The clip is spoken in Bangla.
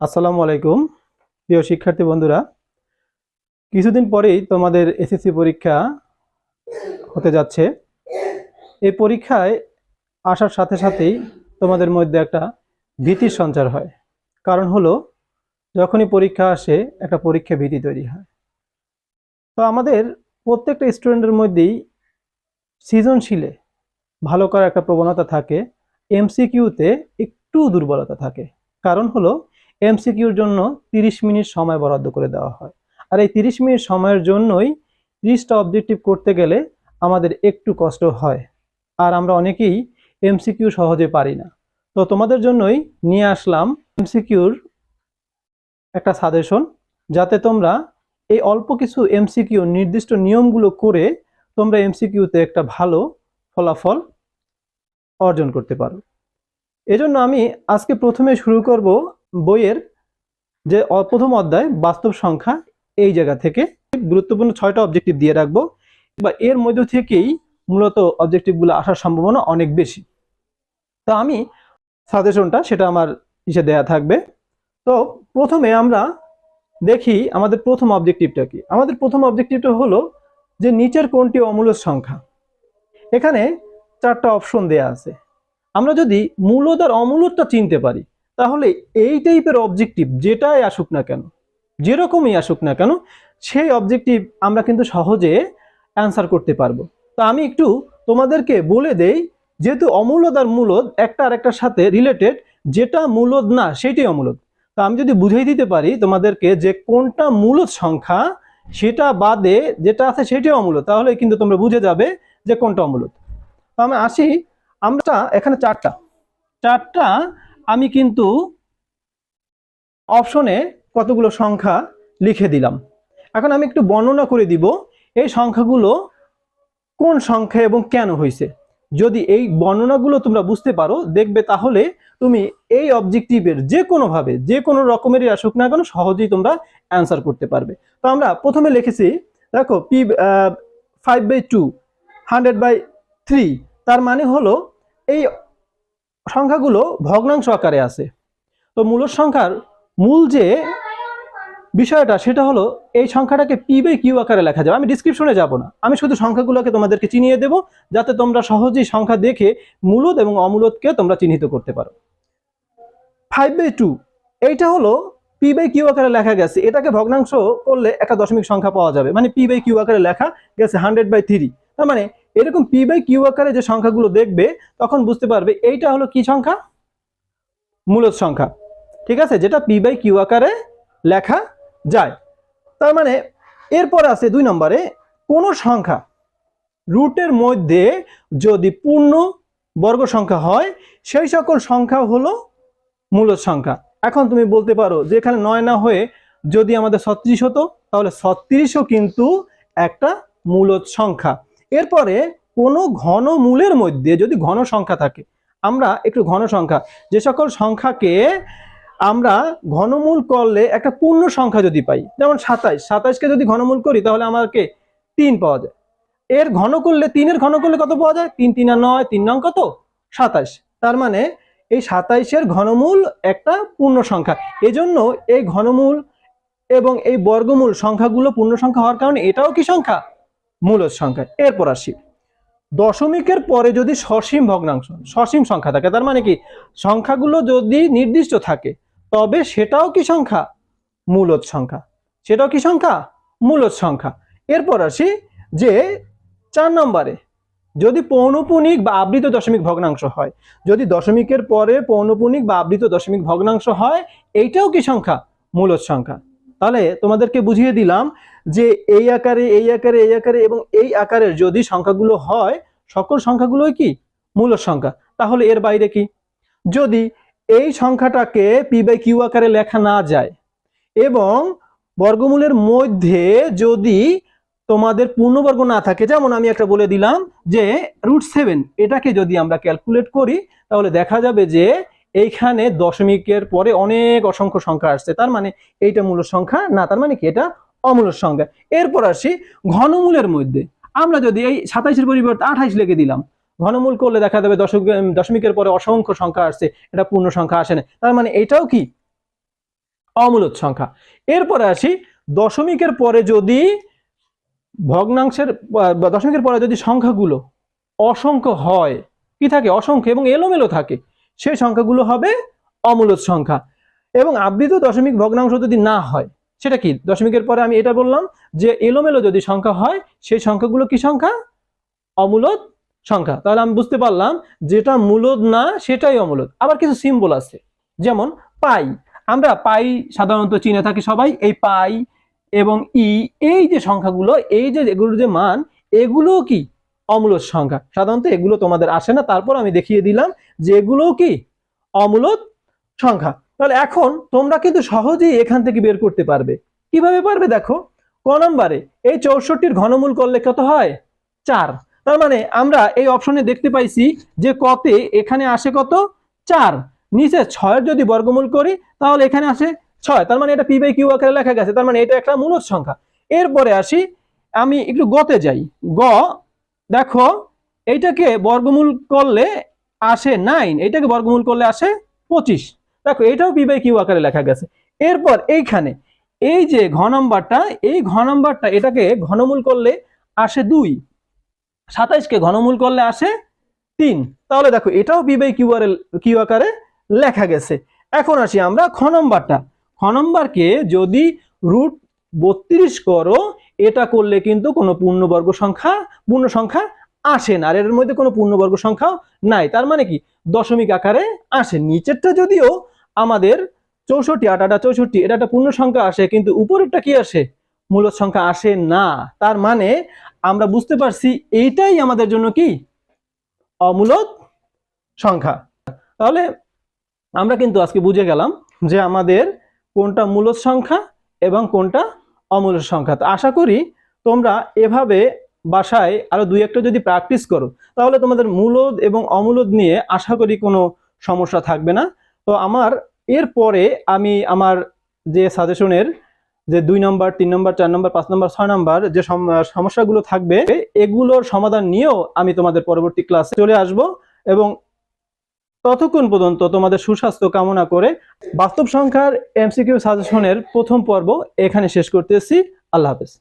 আসসালামু আলাইকুম, প্রিয় শিক্ষার্থী বন্ধুরা। কিছুদিন পরেই তোমাদের এসএসসি পরীক্ষা হতে যাচ্ছে। এই পরীক্ষায় আসার সাথে সাথেই তোমাদের মধ্যে একটা ভীতির সঞ্চার হয়। কারণ হলো, যখনই পরীক্ষা আসে, একটা পরীক্ষা ভীতি তৈরি হয়। তো আমাদের প্রত্যেকটা স্টুডেন্টের মধ্যেই সৃজনশীলে ভালো করার একটা প্রবণতা থাকে। এমসিকিউতে একটু দুর্বলতা থাকে। কারণ হলো এমসিকিউর জন্য তিরিশ মিনিট সময় বরাদ্দ করে দেওয়া হয়। আর এই তিরিশ মিনিট সময়ের জন্যই ত্রিশটা অবজেক্টিভ করতে গেলে আমাদের একটু কষ্ট হয়। আর আমরা অনেকেই এমসিকিউ সহজে পারি না। তো তোমাদের জন্যই নিয়ে আসলাম এমসিকিউর একটা সাজেশন যাতে তোমরা এই অল্প কিছু এমসিকিউ নির্দিষ্ট নিয়মগুলো করে তোমরা এমসিকিউতে একটা ভালো ফলাফল অর্জন করতে পারো। এজন্য আমি আজকে প্রথমে শুরু করব বইয়ের যে প্রথম অধ্যায়, বাস্তব সংখ্যা, এই জায়গা থেকে। গুরুত্বপূর্ণ ছয়টা অবজেক্টিভ দিয়ে রাখব। বা এর মধ্য থেকেই মূলত অবজেক্টিভগুলো আসার সম্ভাবনা অনেক বেশি। তো আমি সাজেশনটা সেটা আমার ইসে দেয়া থাকবে। তো প্রথমে আমরা দেখি আমাদের প্রথম অবজেক্টিভটা কি। আমাদের প্রথম অবজেক্টিভটা হলো যে নিচের কোনটি অমূলদ সংখ্যা। এখানে চারটা অপশন দেয়া আছে। আমরা যদি মূলদ আর অমূলদটা চিনতে পারি, তাহলে এই টাইপের অবজেক্টিভ যেটাই আসুক না কেন, যেরকমই আসুক না কেন, সেই অবজেক্টিভ আমরা কিন্তু সহজে অ্যান্সার করতে পারব। তো আমি একটু তোমাদেরকে বলে দেই, যেহেতু অমূলদ আর মূলদ একটা আর একটার সাথে রিলেটেড যেটা মূলদ না, সেটাই অমূলদ। তো আমি যদি বুঝিয়ে দিতে পারি তোমাদেরকে যে কোনটা মূলদ সংখ্যা, সেটা বাদে যেটা আছে সেটাই অমূলদ, তাহলে কিন্তু তোমরা বুঝে যাবে যে কোনটা অমূলদ। তো আমি আসি আমরা এখানে চারটা। চারটা, আমি কিন্তু অপশনে কতগুলো সংখ্যা লিখে দিলাম। এখন আমি একটু বর্ণনা করে দিব এই সংখ্যাগুলো কোন সংখ্যা এবং কেন হয়েছে। যদি এই বর্ণনাগুলো তোমরা বুঝতে পারো, দেখবে তাহলে তুমি এই অবজেক্টিভের যে কোনোভাবে যে কোনো রকমেরই আসুক না কেন, সহজেই তোমরা অ্যান্সার করতে পারবে। তো আমরা প্রথমে লিখেছি, দেখো, P five by two hundred by three তার মানে হলো এই সংখ্যাগুলো ভগ্নাংশ আকারে আছে। তো মূলদ সংখ্যার মূল যে বিষয়টা, সেটা হলো এই সংখ্যাটাকে পি বাই কিউ আকারে লেখা যাবে। আমি ডিসক্রিপশনে যাব না। আমি শুধু সংখ্যাগুলোকে তোমাদেরকে চিনিয়ে দেব, যাতে তোমরা সহজেই সংখ্যা দেখে মূলদ এবং অমূলদকে তোমরা চিহ্নিত করতে পারো। ফাইভ বাই টু এইটা হলো পি বাই কিউ আকারে লেখা গেছে। এটাকে ভগ্নাংশ করলে একটা দশমিক সংখ্যা পাওয়া যাবে। মানে পি বাই কিউ আকারে লেখা গেছে হান্ড্রেড বাই থ্রি তার মানে এরকম পি বাই কিউ আকারে যে সংখ্যাগুলো দেখবে, তখন বুঝতে পারবে এইটা হলো কি সংখ্যা? মূলদ সংখ্যা। ঠিক আছে? যেটা পি বাই কিউ আকারে লেখা যায়। তার মানে এরপর আছে দুই নম্বরে, কোন সংখ্যা রুটের মধ্যে যদি পূর্ণ বর্গ সংখ্যা হয়, সেই সকল সংখ্যা হলো মূলদ সংখ্যা। এখন তুমি বলতে পারো যে এখানে নয় না হয়ে যদি আমাদের ছত্রিশ হতো, তাহলে ছত্রিশও কিন্তু একটা মূলদ সংখ্যা। এরপরে কোনো ঘন মূলের মধ্যে যদি ঘন সংখ্যা থাকে, আমরা একটু ঘন সংখ্যা, যে সকল সংখ্যাকে আমরা ঘনমূল করলে একটা পূর্ণ সংখ্যা যদি পাই, যেমন সাতাইশ, সাতাইশকে যদি ঘনমূল করি তাহলে আমাকে তিন পাওয়া যায়। এর ঘন করলে, তিনের ঘন করলে কত পাওয়া যায়? তিন তিন আর নয়, তিন নং কত? সাতাইশ। তার মানে এই সাতাইশের ঘনমূল একটা পূর্ণ সংখ্যা। এজন্য এই ঘনমূল এবং এই বর্গমূল সংখ্যাগুলো পূর্ণ সংখ্যা হওয়ার কারণে এটাও কি সংখ্যা? মূলদ সংখ্যা এরপর আসি। দশমিকের পরে যদি সসীম ভগ্নাংশ, সসীম সংখ্যা থাকে, তার মানে কি? সংখ্যাগুলো যদি নির্দিষ্ট থাকে, তবে সেটাও কি সংখ্যা? মূলদ সংখ্যা। সেটাও কি সংখ্যা? মূলদ সংখ্যা। এরপর আসি যে চার নম্বরে, যদি পৌনপুনিক বা আবৃত দশমিক ভগ্নাংশ হয়, যদি দশমিকের পরে পৌনপুনিক বা আবৃত দশমিক ভগ্নাংশ হয়, এইটাও কি সংখ্যা? মূলদ সংখ্যা। তাহলে তোমাদেরকে বুঝিয়ে দিলাম যে এই আকারে এই আকারে এই আকারে এবং এই আকারের যদি সংখ্যাগুলো হয়, সকল সংখ্যাগুলোই কি? মূলদ সংখ্যা। তাহলে এর বাইরে কি? যদি এই সংখ্যাটাকে পি বাই কিউ আকারে লেখা না যায় এবং বর্গমূলের মধ্যে যদি তোমাদের পূর্ণবর্গ না থাকে, যেমন আমি একটা বলে দিলাম যে রুট সেভেন এটাকে যদি আমরা ক্যালকুলেট করি, তাহলে দেখা যাবে যে এইখানে দশমিকের পরে অনেক অসংখ্য সংখ্যা আসছে। তার মানে এইটা মূল সংখ্যা, না, তার মানে কি এটা অমূল সংখ্যা। এরপর আসি ঘনমূলের মধ্যে। আমরা যদি এই সাতাইশের পরিবর্তে আঠাইশ লিখে দিলাম, ঘনমূল করলে দেখা যাবে দশক দশমিকের পরে অসংখ্য সংখ্যা আসছে, এটা পূর্ণ সংখ্যা আসে না। তার মানে এটাও কি? অমূলত সংখ্যা। এরপরে আসি দশমিকের পরে যদি ভগ্নাংশের দশমিকের পরে যদি সংখ্যাগুলো অসংখ্য হয়, কি থাকে? অসংখ্য এবং এলোমেলো থাকে সেই সংখ্যাগুলো হবে অমূলত সংখ্যা। এবং আবৃত দশমিক ভগ্নাংশ যদি না হয়, সেটা কি? দশমিকের পরে আমি এটা বললাম যে এলোমেলো যদি সংখ্যা হয়, সেই সংখ্যাগুলো কি সংখ্যা? অমূলত সংখ্যা। তাহলে আমি বুঝতে পারলাম যেটা মূলদ না, সেটাই অমূলদ আবার কিছু সিম্বল আছে, যেমন পাই। আমরা পাই সাধারণত চিনে থাকি সবাই, এই পাই এবং ই, এই যে সংখ্যাগুলো, এই যে এগুলোর যে মান এগুলো কি? অমূলদ সংখ্যা। সাধারণত এগুলো তোমাদের আসে না। তারপর আমি দেখিয়ে দিলাম যে এগুলো কি অমূলদ সংখ্যা। তাহলে এখন তোমরা কিন্তু সহজেই এখান থেকে বের করতে পারবে। কীভাবে পারবে দেখো? ক নম্বরে, এই চৌষট্টির ঘনমূল করলে কত হয়? চার। তার মানে আমরা এই অপশনে দেখতে পাইছি যে কতে এখানে আসে কত? চার। নিচে ছয়ের যদি বর্গমূল করি, তাহলে এখানে আসে ছয়। তার মানে এটা পি বাই কিউ আকারে লেখা গেছে। তার মানে এটা একটা মূলদ সংখ্যা। এরপরে আসি, আমি একটু গতে যাই। গ, দেখো, এইটাকে বর্গমূল করলে আসে নাইন এটাকে বর্গমূল করলে আসে পঁচিশ। দেখো, এটাও পি বাই কিউ আকারে লেখা গেছে। এরপর এইখানে, এই যে ঘ নম্বরটা, এই ঘ নম্বরটা, এটাকে ঘনমূল করলে আসে দুই। সাতাইশকে ঘনমূল করলে আসে তিন। তাহলে দেখো, এটাও পি বাই কিউ আর কিউ আকারে লেখা গেছে। এখন আসি আমরা খ নম্বরটা। খ নম্বরকে যদি রুট বত্রিশ করো, এটা করলে কিন্তু কোনো পূর্ণবর্গ সংখ্যা পূর্ণ সংখ্যা আসে না, আর এর মধ্যে কোনো পূর্ণবর্গ সংখ্যা নাই। তার মানে কি? দশমিক আকারে আসে। নিচেরটা যদিও আমাদের চৌষট্টি আট আটা চৌষট্টি, এটা একটা পূর্ণ সংখ্যা আসে, কিন্তু উপরেরটা কি আসে? মূলত সংখ্যা আসে না। তার মানে আমরা বুঝতে পারছি এইটাই আমাদের জন্য কি? অমূলত সংখ্যা। তাহলে আমরা কিন্তু আজকে বুঝে গেলাম যে আমাদের কোনটা মূলত সংখ্যা এবং কোনটা অমূলত সংখ্যা। তো আশা করি তোমরা এভাবে বাসায় আরও দুই একটা যদি প্র্যাকটিস করো, তাহলে তোমাদের মূলদ এবং অমূলদ নিয়ে আশা করি কোনো সমস্যা থাকবে না। তো আমার, এরপরে আমি আমার যে সাজেশনের যে দুই নম্বর তিন নম্বর চার নম্বর পাঁচ নম্বর ছয় নম্বর যে সম- সমস্যাগুলো থাকবে, এগুলোর সমাধান নিয়েও আমি তোমাদের পরবর্তী ক্লাসে চলে আসব এবং ততক্ষণ পর্যন্ত তোমাদের সুস্বাস্থ্য কামনা করে বাস্তব সংখ্যার এমসিকিউ সাজেশনের প্রথম পর্ব এখানে শেষ করতেছি। আল্লাহ হাফেজ।